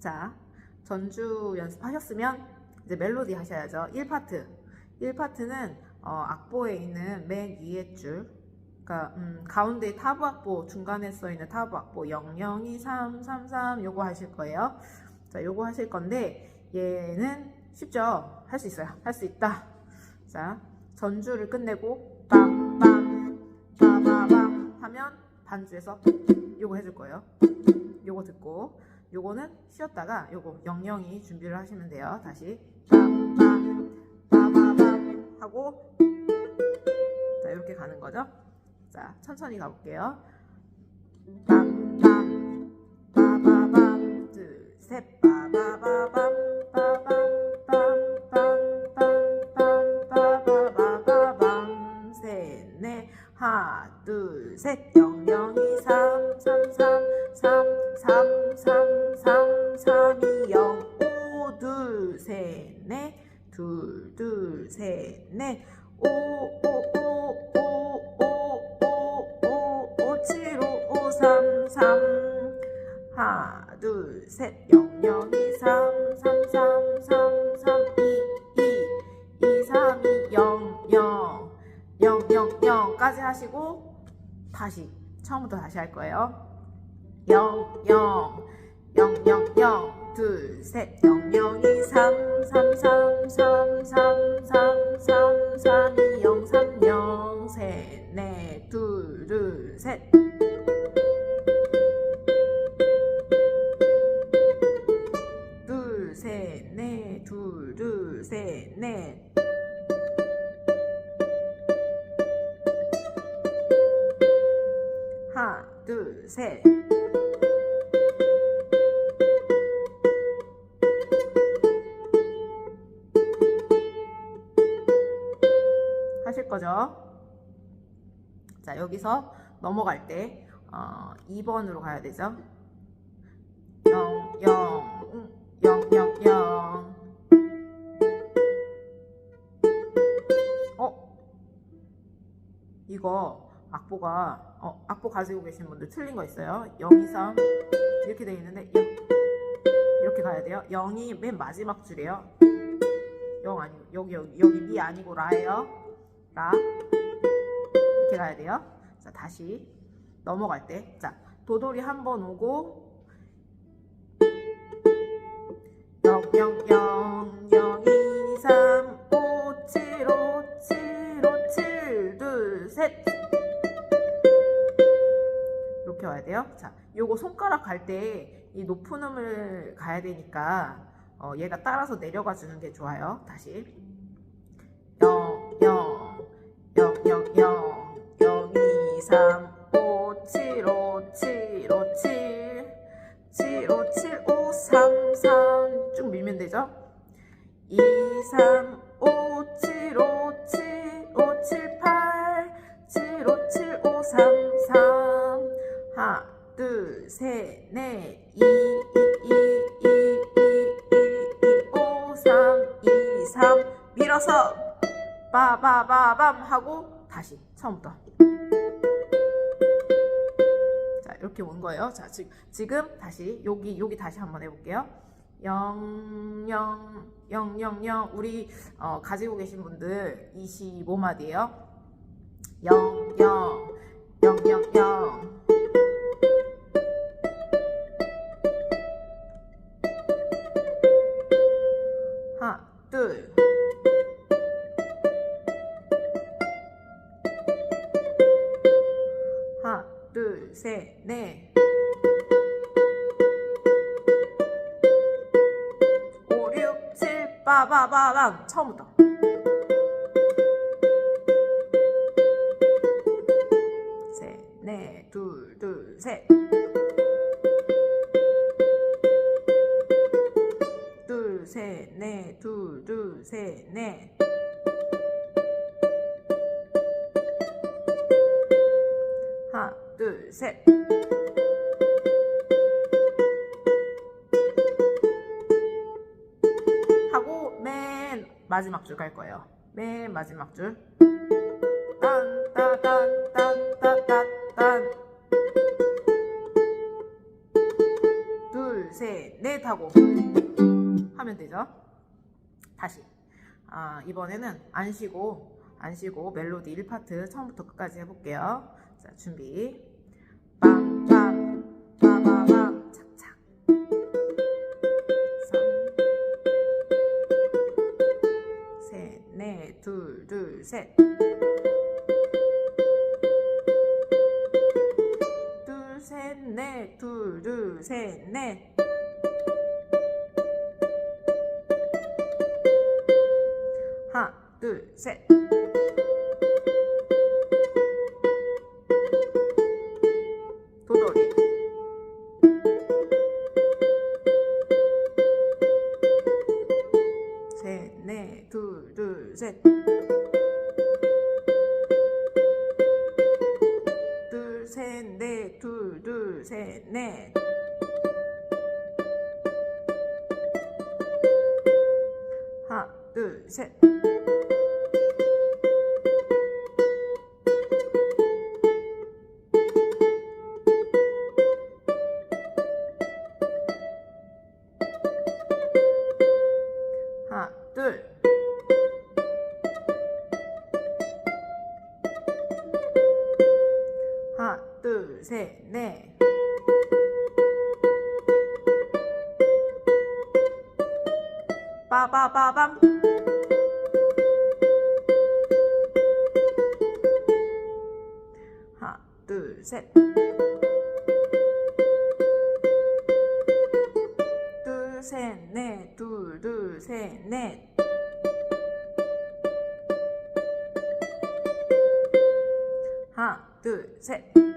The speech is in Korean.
자, 전주 연습하셨으면 이제 멜로디 하셔야죠. 1파트. 1파트는 어, 악보에 있는 맨 위에 줄. 그러니까 음, 가운데 타브 악보, 중간에 써 있는 타브 악보 002333 요거 하실 거예요. 자, 요거 하실 건데 얘는 쉽죠? 할 수 있어요. 할 수 있다. 자, 전주를 끝내고 빰빰 빠바밤 하면 반주에서 요거 해줄 거예요. 요거 듣고 요거는 쉬었다가 요거 영영이 준비를 하시면 돼요. 다시 빠바밤 하고 자 이렇게 가는 거죠. 자 천천히 가볼게요. 빰빰 빠바밤 둘셋 빠바바밤 빠밤 하나 둘셋 영영이 삼삼삼삼삼삼 둘셋넷 둘둘 셋 넷. 오 오 오 오 오 오 오 오 칠 오 오 삼 삼. 하나 둘 셋. 영 영 이 삼 삼 삼 삼삼삼이이 이 삼 이 영영. 0영까지 하시고 다시 처음부터 다시 할 거예요. 0 0 0 0 0 둘, 셋, 0 0 2 3 3 3 3 3 3 3 3 2 0 3 0 셋, 넷, 둘, 둘, 셋. 둘, 셋, 넷, 둘, 둘, 셋, 넷. 하나, 둘, 셋. 하실 거죠? 자, 여기서 넘어갈 때 어, 2번으로 가야 되죠? 0, 0, 0, 0, 0. 어? 이거 악보가 어, 악보 가지고 계신 분들 틀린 거 있어요. 0, 2, 3 이렇게 돼 있는데 0, 이렇게 가야 돼요. 0이 맨 마지막 줄이에요. 0 아니고 여기 여기 여기 미 아니고 라예요. 라 이렇게 가야 돼요. 자 다시 넘어갈 때, 자 도돌이 한 번 오고 0 0 0 0 2 3 5 7 5 7 5 7 2셋 이렇게 와야 돼요. 자, 요거 손가락 갈 때 이 높은 음을 가야 되니까 어, 얘가 따라서 내려가 주는 게 좋아요. 다시 0 0 2 3 5 7 5 7 5 7 7 5 7 5 3 3 쭉 밀면 되죠? 2 3 5 7 5 7 5 7 8 7 5 7 5 3 3 하나 둘 셋 넷. 2 2 2 2 2 2 2 5 3 2 3 밀어서 빠바바밤 하고 다시 처음부터 이렇게 온 거예요. 자 지, 지금 다시 여기 여기 다시 한번 해볼게요. 0 0 0 0 0 우리 어, 가지고 계신 분들 25마디예요. 0 0 0 0 0 둘셋넷 오, 육, 칠, 빠바바밤. 처음부터. 셋, 넷, 둘, 둘, 셋. 둘, 셋, 넷, 둘, 둘, 셋, 넷 둘, 셋. 하고 맨 마지막 줄 갈 거예요. 맨 마지막 줄. 딴, 따, 딴, 딴, 따, 따, 딴. 둘, 셋, 넷 하고 하면 되죠. 다시. 아, 이번에는 안 쉬고, 안 쉬고 멜로디 1파트 처음부터 끝까지 해볼게요. 자, 준비. 빰, 빰, 빠바밤, 착착. 삼, 셋, 넷, 둘, 둘, 셋. 둘, 셋, 넷, 둘, 둘, 셋, 넷. 둘, 셋. 하나, 둘. 하나, 둘, 셋, 넷. 빠바바밤. 셋. 둘, 셋, 넷, 둘, 둘, 셋, 넷. 하나, 둘, 셋.